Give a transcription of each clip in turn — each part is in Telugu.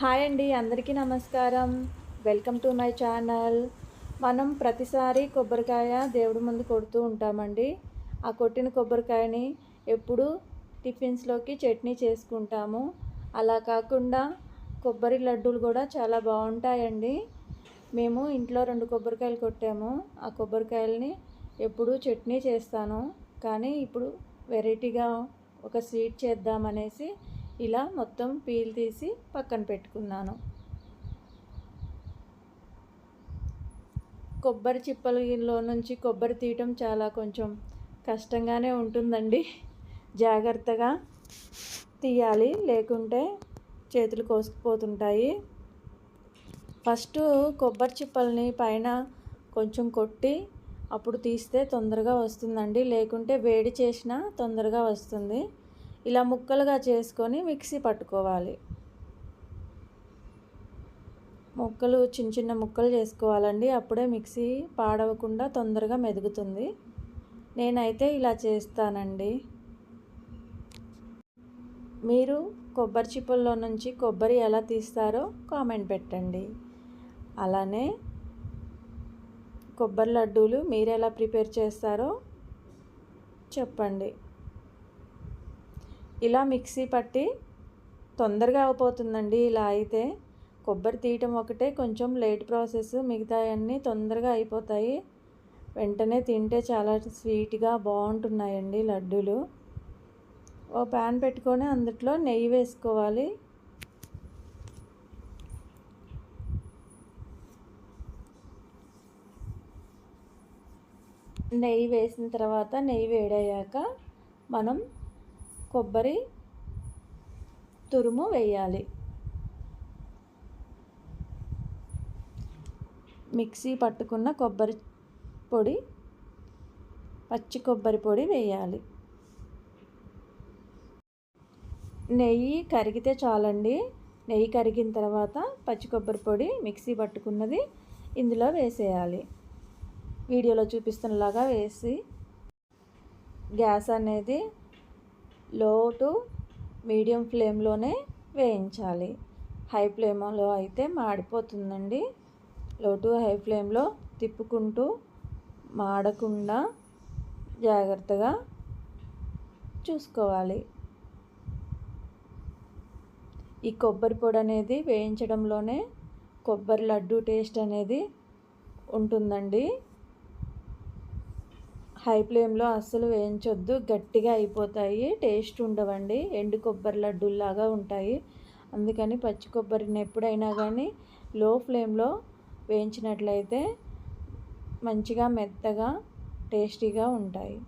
హాయ్ అండి అందరికీ నమస్కారం. Welcome to my channel. మనం ప్రతిసారి కొబ్బరికాయ దేవుడి ముందు కొడుతూ ఉంటామండి. ఆ కొట్టిన కొబ్బరికాయని ఎప్పుడు టిఫిన్స్లోకి చట్నీ చేసుకుంటాము. అలా కాకుండా కొబ్బరి లడ్డూలు కూడా చాలా బాగుంటాయండి. మేము ఇంట్లో రెండు కొబ్బరికాయలు కొట్టాము. ఆ కొబ్బరికాయలని ఎప్పుడు చట్నీ చేస్తాను. కానీ ఇప్పుడు వెరైటీగా ఒక స్వీట్ చేద్దామనేసి ఇలా మొత్తం పీల్ తీసి పక్కన పెట్టుకున్నాను. కొబ్బరి చిప్పలలో నుంచి కొబ్బరి తీయటం చాలా కొంచెం కష్టంగానే ఉంటుందండి. జాగ్రత్తగా తీయాలి లేకుంటే చేతులు కోసుకుపోతుంటాయి. ఫస్ట్ కొబ్బరి చిప్పల్ని పైన కొంచెం కొట్టి అప్పుడు తీస్తే తొందరగా వస్తుందండి. లేకుంటే వేడి చేసినా తొందరగా వస్తుంది. ఇలా ముక్కలుగా చేసుకొని మిక్సీ పట్టుకోవాలి. ముక్కలు చిన్న చిన్న ముక్కలు చేసుకోవాలండి. అప్పుడే మిక్సీ పాడవకుండా తొందరగా మెదుగుతుంది. నేనైతే ఇలా చేస్తానండి. మీరు కొబ్బరి చిప్పల్లో నుంచి కొబ్బరి ఎలా తీస్తారో కామెంట్ పెట్టండి. అలానే కొబ్బరి లడ్డూలు మీరు ఎలా ప్రిపేర్ చేస్తారో చెప్పండి. ఇలా మిక్సీ పట్టి తొందరగా అయిపోతుందండి. ఇలా అయితే కొబ్బరి తీయటం ఒకటే కొంచెం లేట్ ప్రాసెస్ మిగతా అన్నీ తొందరగా అయిపోతాయి. వెంటనే తింటే చాలా స్వీట్గా బాగుంటున్నాయండి లడ్డూలు. ఓ ప్యాన్ పెట్టుకొని అందులో నెయ్యి వేసుకోవాలి. నెయ్యి వేసిన తర్వాత నెయ్యి వేడయ్యాక మనం కొబ్బరి తురుము వేయాలి. మిక్సీ పట్టుకున్న కొబ్బరి పొడి పచ్చి కొబ్బరి పొడి వేయాలి. నెయ్యి కరిగితే చాలండి. నెయ్యి కరిగిన తర్వాత పచ్చి కొబ్బరి పొడి మిక్సీ పట్టుకున్నది ఇందులో వేసేయాలి. వీడియోలో చూపిస్తున్నలాగా వేసి గ్యాస్ అనేది లో టు మీడియం ఫ్లేమ్లోనే వేయించాలి. హై ఫ్లేమ్లో అయితే మాడిపోతుందండి. లో టు హై ఫ్లేమ్లో తిప్పుకుంటూ మాడకుండా జాగ్రత్తగా చూసుకోవాలి. ఈ కొబ్బరి పొడి అనేది వేయించడంలోనే కొబ్బరి లడ్డు టేస్ట్ అనేది ఉంటుందండి. హై ఫ్లేమ్లో అస్సలు వేయించొద్దు. గట్టిగా అయిపోతాయి. టేస్ట్ ఉండవండి. ఎండు కొబ్బరి లడ్డూల్లాగా ఉంటాయి. అందుకని పచ్చి కొబ్బరిని ఎప్పుడైనా కానీ లో ఫ్లేమ్లో వేయించినట్లయితే మంచిగా మెత్తగా టేస్టీగా ఉంటాయి.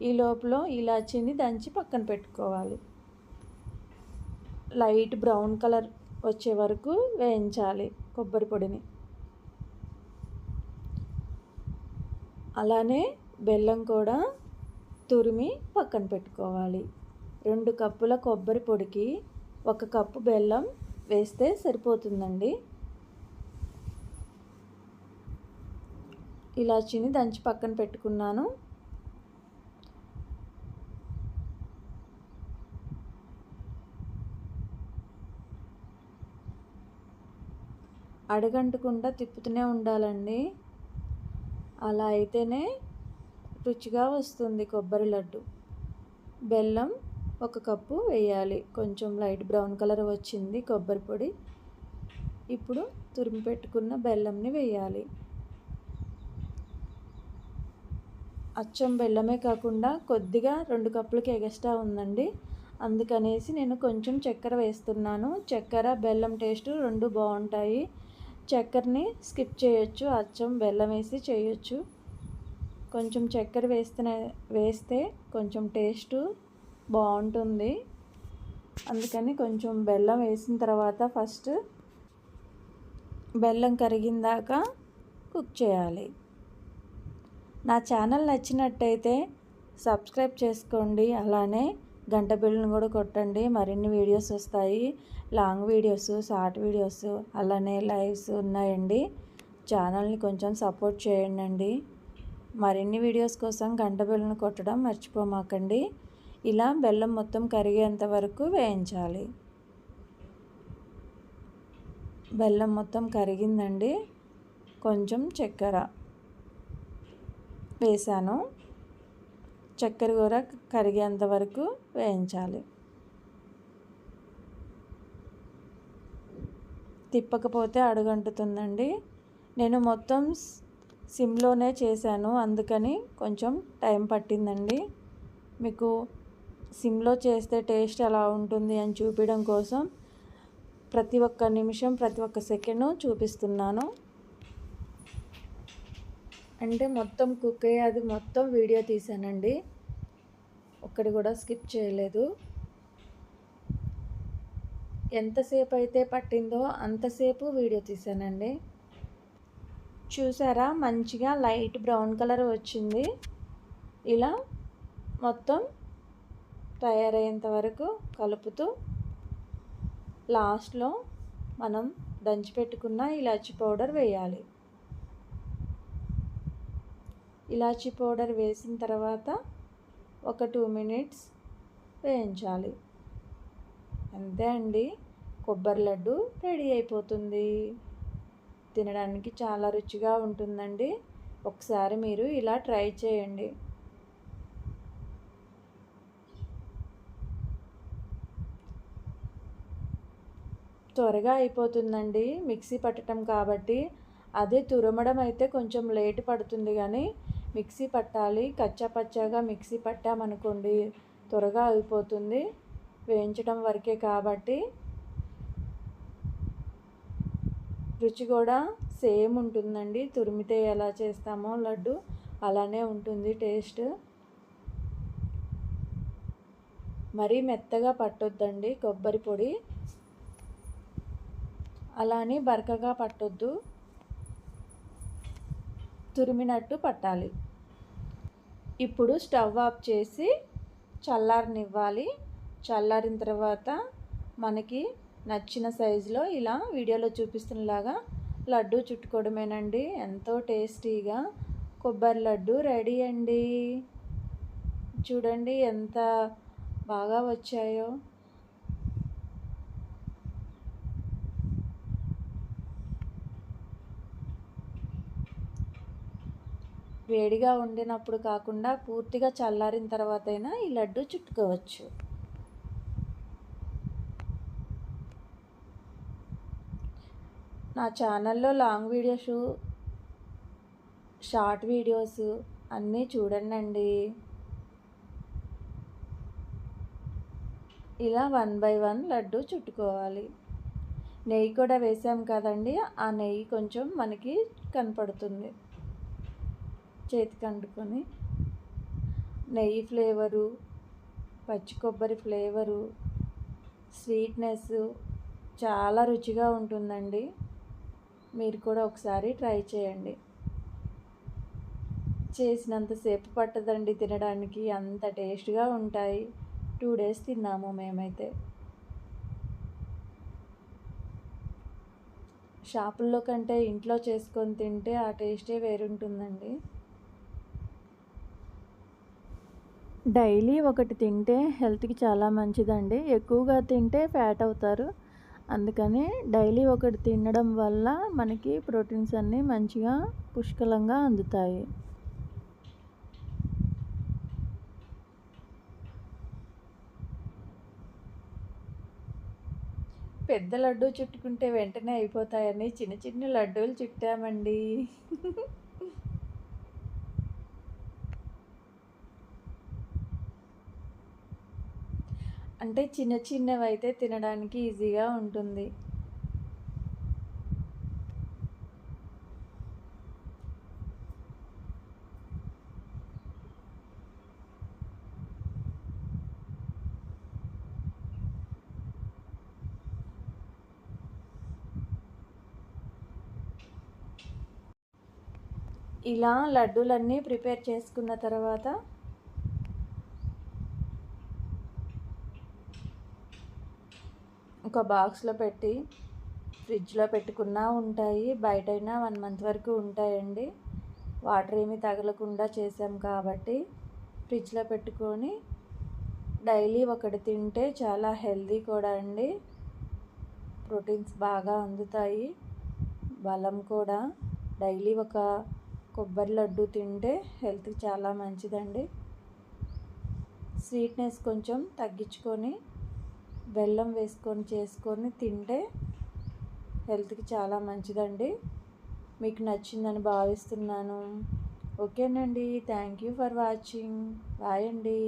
ఈ లోపల ఇలాచీని దంచి పక్కన పెట్టుకోవాలి. లైట్ బ్రౌన్ కలర్ వచ్చే వరకు వేయించాలి కొబ్బరి పొడిని. అలానే బెల్లం కూడా తురిమి పక్కన పెట్టుకోవాలి. రెండు కప్పుల కొబ్బరి పొడికి ఒక కప్పు బెల్లం వేస్తే సరిపోతుందండి. ఇలాచీని దంచి పక్కన పెట్టుకున్నాను. అడగంటకుండా తిప్పుతూనే ఉండాలండి. అలా అయితేనే రుచిగా వస్తుంది కొబ్బరి లడ్డు. బెల్లం ఒక కప్పు వేయాలి. కొంచెం లైట్ బ్రౌన్ కలర్ వచ్చింది కొబ్బరి పొడి. ఇప్పుడు తురిమి పెట్టుకున్న బెల్లంని వేయాలి. అచ్చం బెల్లమే కాకుండా కొద్దిగా రెండు కప్పులకి ఎగస్ట్రా ఉందండి. అందుకనేసి నేను కొంచెం చక్కెర వేస్తున్నాను. చక్కెర బెల్లం టేస్ట్ రెండు బాగుంటాయి. చక్కెరని స్కిప్ చేయొచ్చు అచ్చం బెల్లం వేసి చేయొచ్చు. కొంచెం చక్కెర వేస్తే వేస్తే కొంచెం టేస్ట్ బాగుంటుంది. అందుకని కొంచెం బెల్లం వేసిన తర్వాత ఫస్ట్ బెల్లం కరిగిందాక కుక్ చేయాలి. నా ఛానల్ నచ్చినట్టయితే సబ్స్క్రైబ్ చేసుకోండి. అలానే గంట బిల్లును కూడా కొట్టండి. మరిన్ని వీడియోస్ వస్తాయి. లాంగ్ వీడియోస్ షార్ట్ వీడియోస్ అలానే లైవ్స్ ఉన్నాయండి. ఛానల్ని కొంచెం సపోర్ట్ చేయండి మరిన్ని వీడియోస్ కోసం గంట బిల్లును కొట్టడం మర్చిపోమాకండి. ఇలా బెల్లం మొత్తం కరిగేంత వరకు వేయించాలి. బెల్లం మొత్తం కరిగిందండి. కొంచెం చక్కెర వేసాను చక్కెర కూర కరిగేంత వరకు వేయించాలి. తిప్పకపోతే అడుగంటుతుందండి. నేను మొత్తం సిమ్లోనే చేశాను అందుకని కొంచెం టైం పట్టిందండి. మీకు సిమ్లో చేస్తే టేస్ట్ ఎలా ఉంటుంది అని చూపించడం కోసం ప్రతి ఒక్క నిమిషం ప్రతి ఒక్క సెకండ్ చూపిస్తున్నాను. అంటే మొత్తం కుక్ అయ్యి అది మొత్తం వీడియో తీసానండి ఒక్కడి కూడా స్కిప్ చేయలేదు. ఎంతసేపు అయితే పట్టిందో అంతసేపు వీడియో తీసానండి. చూసారా? మంచిగా లైట్ బ్రౌన్ కలర్ వచ్చింది. ఇలా మొత్తం తయారయ్యేంత వరకు కలుపుతూ లాస్ట్లో మనం దంచిపెట్టుకున్న ఇలాచి పౌడర్ వేయాలి. ఇలాచి పౌడర్ వేసిన తర్వాత ఒక టూ మినిట్స్ వేయించాలి. అంతే అండి. కొబ్బరి లడ్డు రెడీ అయిపోతుంది. తినడానికి చాలా రుచిగా ఉంటుందండి. ఒకసారి మీరు ఇలా ట్రై చేయండి. త్వరగా అయిపోతుందండి. మిక్సీ పట్టడం కాబట్టి అదే తురమడం అయితే కొంచెం లేట్ పడుతుంది కానీ మిక్సీ పట్టాలి. కచ్చాపచ్చాగా మిక్సీ పట్టామనుకోండి త్వరగా అయిపోతుంది. వేయించడం వరకే కాబట్టి రుచి కూడా సేమ్ ఉంటుందండి. తురిమితే ఎలా చేస్తామో లడ్డు అలానే ఉంటుంది టేస్ట్. మరీ మెత్తగా పట్టొద్దండి కొబ్బరి పొడి. అలానే బరకగా పట్టొద్దు. తురిమినట్టు పట్టాలి. ఇప్పుడు స్టవ్ ఆఫ్ చేసి చల్లారనివ్వాలి. చల్లారిన తర్వాత మనకి నచ్చిన సైజులో ఇలా వీడియోలో చూపిస్తున్నలాగా లడ్డు చుట్టుకోవడమేనండి. ఎంతో టేస్టీగా కొబ్బరి లడ్డు రెడీ అండి. చూడండి ఎంత బాగా వచ్చాయో. వేడిగా వండినప్పుడు కాకుండా పూర్తిగా చల్లారిన తర్వాత అయినా ఈ లడ్డు చుట్టుకోవచ్చు. నా ఛానల్లో లాంగ్ వీడియోస్ షార్ట్ వీడియోస్ అన్నీ చూడండి ఇలా వన్ బై వన్ లడ్డు చుట్టుకోవాలి. నెయ్యి కూడా వేసాం కదండి ఆ నెయ్యి కొంచెం మనకి కనపడుతుంది. చేతికి అంటుకొని నెయ్యి ఫ్లేవరు పచ్చి కొబ్బరి ఫ్లేవరు స్వీట్నెస్ చాలా రుచిగా ఉంటుందండి. మీరు కూడా ఒకసారి ట్రై చేయండి. చేసినంతసేపు పట్టదండి తినడానికి అంత టేస్ట్గా ఉంటాయి. టూ డేస్ తిన్నాము మేమైతే. షాపుల్లో కంటే ఇంట్లో చేసుకొని తింటే ఆ టేస్టే వేరుంటుందండి. డైలీ ఒకటి తింటే హెల్త్కి చాలా మంచిదండి. ఎక్కువగా తింటే ఫ్యాట్ అవుతారు. అందుకని డైలీ ఒకటి తినడం వల్ల మనకి ప్రోటీన్స్ అన్నీ మంచిగా పుష్కలంగా అందుతాయి. పెద్ద లడ్డు చుట్టుకుంటే వెంటనే అయిపోతాయని చిన్న చిన్న లడ్డూలు చుట్టామండి. అంటే చిన్న చిన్నవి అయితే తినడానికి ఈజీగా ఉంటుంది. ఇలా లడ్డూలన్నీ ప్రిపేర్ చేసుకున్న తర్వాత ఒక బాక్స్లో పెట్టి ఫ్రిడ్జ్లో పెట్టుకున్నా ఉంటాయి. బయటైనా వన్ మంత్ వరకు ఉంటాయండి. వాటర్ ఏమి తగలకుండా చేసాం కాబట్టి ఫ్రిడ్జ్లో పెట్టుకొని డైలీ ఒకటి తింటే చాలా హెల్దీ కూడా అండి. ప్రోటీన్స్ బాగా అందుతాయి. బలం కూడా. డైలీ ఒక కొబ్బరి లడ్డు తింటే హెల్త్కి చాలా మంచిదండి. స్వీట్నెస్ కొంచెం తగ్గించుకొని బెల్లం వేసుకొని చేసుకొని తింటే హెల్త్కి చాలా మంచిదండి. మీకు నచ్చిందని భావిస్తున్నాను. ఓకేనండి. Thank you for watching. Bye అండి.